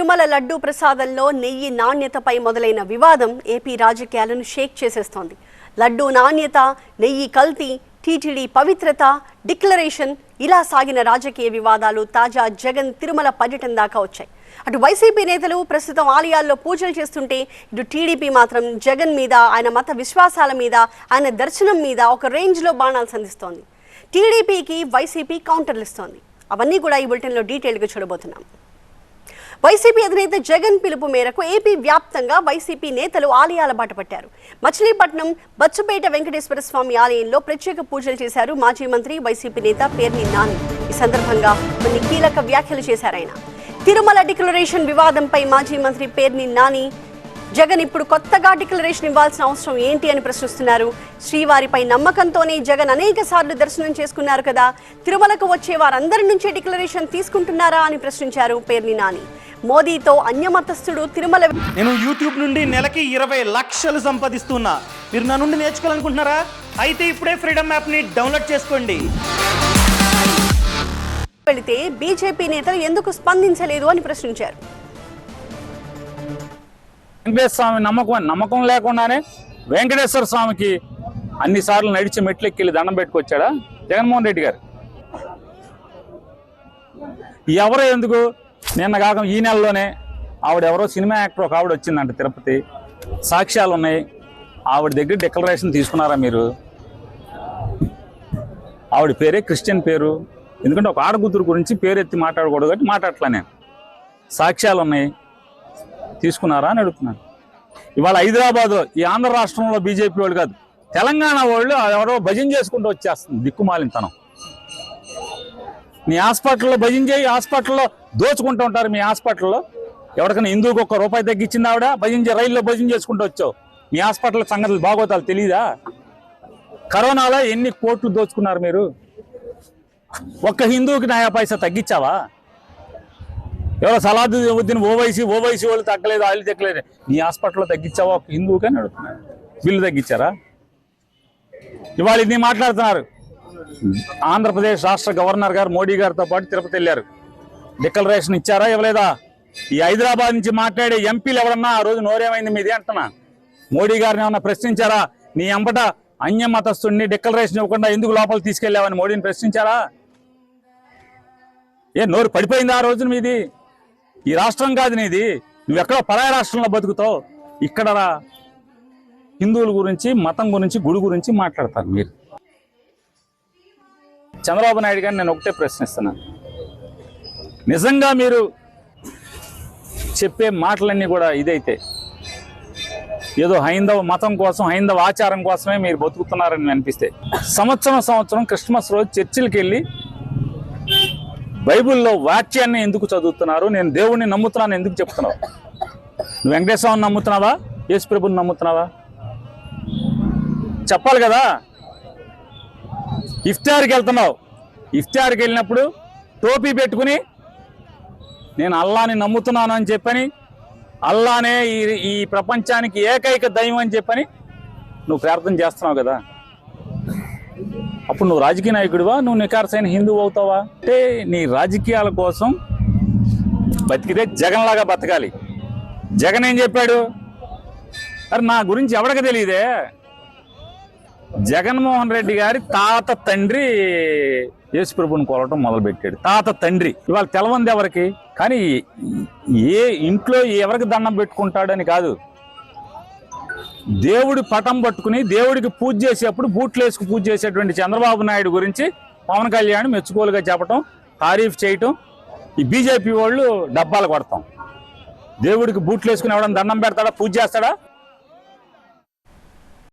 తిరుమల లడ్డూ ప్రసాదంలో నెయ్యి నాణ్యతపై మొదలైన వివాదం ఏపీ రాజకీయాలను షేక్ చేసేస్తోంది. లడ్డూ నాణ్యత నెయ్యి కల్తీ టీటీడీ పవిత్రత డిక్లరేషన్ ఇలా సాగిన రాజకీయ వివాదాలు తాజా జగన్ తిరుమల పర్యటన దాకా వచ్చాయి. అటు వైసీపీ నేతలు ప్రస్తుతం ఆలయాల్లో పూజలు చేస్తుంటే ఇటు టీడీపీ మాత్రం జగన్ మీద ఆయన మత విశ్వాసాల మీద ఆయన దర్శనం మీద ఒక రేంజ్లో బాణాలు సంధిస్తోంది. టీడీపీకి వైసీపీ కౌంటర్లు ఇస్తోంది. అవన్నీ కూడా ఈ బులెటిన్లో డీటెయిల్గా చూడబోతున్నాం. వైసీపీ అధినేత జగన్ పిలుపు మేరకు ఏపీ వ్యాప్తంగా వైసీపీ నేతలు ఆలయాల బాట పట్టారు. మచిలీపట్నం బచ్చుపేట వెంకటేశ్వర స్వామి ఆలయంలో ప్రత్యేక పూజలు చేశారు మాజీ మంత్రి వైసీపీ నేత పేర్ని నాని. ఈ సందర్భంగా కొన్ని కీలక వ్యాఖ్యలు చేశారు ఆయన. తిరుమల డిక్లరేషన్ వివాదంపై మాజీ మంత్రి పేర్ని నాని జగన్ ఇప్పుడు కొత్తగా డిక్లరేషన్ ఇవ్వాల్సిన అవసరం ఏంటి అని ప్రశ్నిస్తున్నారు. శ్రీవారిపై నమ్మకంతోనే జగన్ అనేక సార్లు దర్శనం చేసుకున్నారు కదా. తిరుమలకు వచ్చే వారందరి నుంచే డిక్లరేషన్ తీసుకుంటున్నారా అని ప్రశ్నించారు పేర్ని నాని. మోదీతో అన్యమతస్థుడు తిరుమల నేను యూట్యూబ్ నుండి నెలకి ఇరవై లక్షలు సంపాదిస్తున్నా. మీరు నా నుండి నేర్చుకోవాలనుకుంటున్నారా? అయితే ఇప్పుడే ఫ్రీడమ్ యాప్ని డౌన్లోడ్ చేసుకోండి. వెళితే బీజేపీ నేతలు ఎందుకు స్పందించలేదు అని ప్రశ్నించారు. వెంకటేశ్వర స్వామి నమ్మకం నమ్మకం లేకుండానే వెంకటేశ్వర స్వామికి అన్ని సార్లు నడిచి మెట్లెక్కి దండం పెట్టుకొచ్చాడా? జగన్మోహన్ రెడ్డి గారు. ఎవరో ఎందుకు? నిన్న కాక ఈ నెలలోనే ఆవిడెవరో సినిమా యాక్టర్ ఒక ఆవిడ వచ్చిందంట తిరుపతి. సాక్ష్యాలు ఉన్నాయి. ఆవిడ దగ్గర డిక్లరేషన్ తీసుకున్నారా మీరు? ఆవిడ పేరే క్రిస్టియన్ పేరు. ఎందుకంటే ఒక ఆడకూతురు గురించి పేరు ఎత్తి మాట్లాడకూడదు కాబట్టి మాట్లాడట్లా నేను. సాక్ష్యాలు ఉన్నాయి. తీసుకున్నారా అని అడుగుతున్నాను ఇవాళ హైదరాబాద్ ఈ ఆంధ్ర రాష్ట్రంలో బీజేపీ వాళ్ళు కాదు తెలంగాణ వాళ్ళు ఎవరో భజన చేసుకుంటూ వచ్చేస్తుంది దిక్కుమాలింతనం మీ హాస్పిటల్లో భజన చేయి హాస్పిటల్లో దోచుకుంటూ ఉంటారు మీ హాస్పిటల్లో. ఎవరికైనా హిందూకి ఒక్క రూపాయి తగ్గించింది ఆవిడ భజన రైల్లో భజన చేసుకుంటూ వచ్చావు. మీ హాస్పిటల్ సంగతులు బాగోతాలు తెలీదా? కరోనాలో ఎన్ని కోట్లు దోచుకున్నారు మీరు? ఒక్క హిందువుకి నయా పైసా తగ్గించావా? ఎవరో సలాదు ఉద్దీన్ ఓవైసీ ఓవైసీ వాళ్ళు తగ్గలేదు వాళ్ళు తగ్గలేదు. నీ హాస్పిటల్లో తగ్గించావా ఒక హిందువుకి అని అడుగుతున్నారు బిల్లు తగ్గించారా? ఇవాళ ఇది మాట్లాడుతున్నారు. ఆంధ్రప్రదేశ్ రాష్ట్ర గవర్నర్ గారు మోడీ గారితో పాటు తిరుపతి వెళ్ళారు. డిక్లరేషన్ ఇచ్చారా ఇవ్వలేదా? ఈ హైదరాబాద్ నుంచి మాట్లాడే ఎంపీలు ఎవరన్నా ఆ రోజు నోరేమైంది మీది అంటున్నా. మోడీ గారిని ఏమన్నా ప్రశ్నించారా? నీ అంబట అన్య మతస్థుడిని డిక్లరేషన్ ఇవ్వకుండా ఎందుకు లోపల తీసుకెళ్ళావని మోడీని ప్రశ్నించారా? ఏ నోరు పడిపోయింది ఆ రోజున మీది? ఈ రాష్ట్రం కాదు నీది. నువ్వెక్కడో పరాయ రాష్ట్రంలో బతుకుతావు. ఇక్కడ హిందువుల గురించి మతం గురించి గుడి గురించి మాట్లాడతారు మీరు. చంద్రబాబు నాయుడు గారిని నేను ఒకటే ప్రశ్నిస్తున్నాను. నిజంగా మీరు చెప్పే మాటలన్నీ కూడా ఇదైతే. ఏదో హైందవ మతం కోసం హైందవ ఆచారం కోసమే మీరు బతుకుతున్నారని అనిపిస్తే. సంవత్సరం సంవత్సరం క్రిస్మస్ రోజు చర్చిలకు వెళ్ళి బైబిల్లో వాక్యాన్ని ఎందుకు చదువుతున్నారు? నేను దేవుణ్ణి నమ్ముతున్నాను ఎందుకు చెప్తున్నావు? నువ్వు వెంకటేశ్వరం నమ్ముతున్నావా? యేసు ప్రభుని నమ్ముతున్నావా? చెప్పాలి కదా? ఇఫ్తార్కి వెళ్తున్నావు. ఇఫ్తార్కి వెళ్ళినప్పుడు టోపీ పెట్టుకుని నేను అల్లాని నమ్ముతున్నాను అని చెప్పని అల్లానే ఈ ఈ ప్రపంచానికి ఏకైక దైవం అని చెప్పని నువ్వు ప్రార్థన చేస్తున్నావు కదా? అప్పుడు నువ్వు రాజకీయ నాయకుడివా? నువ్వు నికార్సైన హిందువు అవుతావా? అంటే నీ రాజకీయాల కోసం బతికితే జగన్ లాగా బతకాలి. జగన్ ఏం చెప్పాడు? అరే నా గురించి ఎవరికి తెలియదే? జగన్మోహన్ రెడ్డి గారి తాత తండ్రి యేసుప్రభుని కోరటం మొదలుపెట్టాడు. తాత తండ్రి. ఇవాళ తెలవంది ఎవరికి? కానీ ఏ ఇంట్లో ఎవరికి దండం పెట్టుకుంటాడని కాదు. దేవుడి పటం పట్టుకుని దేవుడికి పూజ చేసేప్పుడు బూట్లు వేసుకు పూజ చేసేటువంటి చంద్రబాబు నాయుడు గురించి పవన్ కళ్యాణ్ మెచ్చుకోలుగా చెప్పటం తారీఫ్ చేయటం ఈ బీజేపీ వాళ్ళు డబ్బాలు కొడతాం. దేవుడికి బూట్లు వేసుకుని ఎవడన్నా దండం పెడతాడా పూజ చేస్తాడా?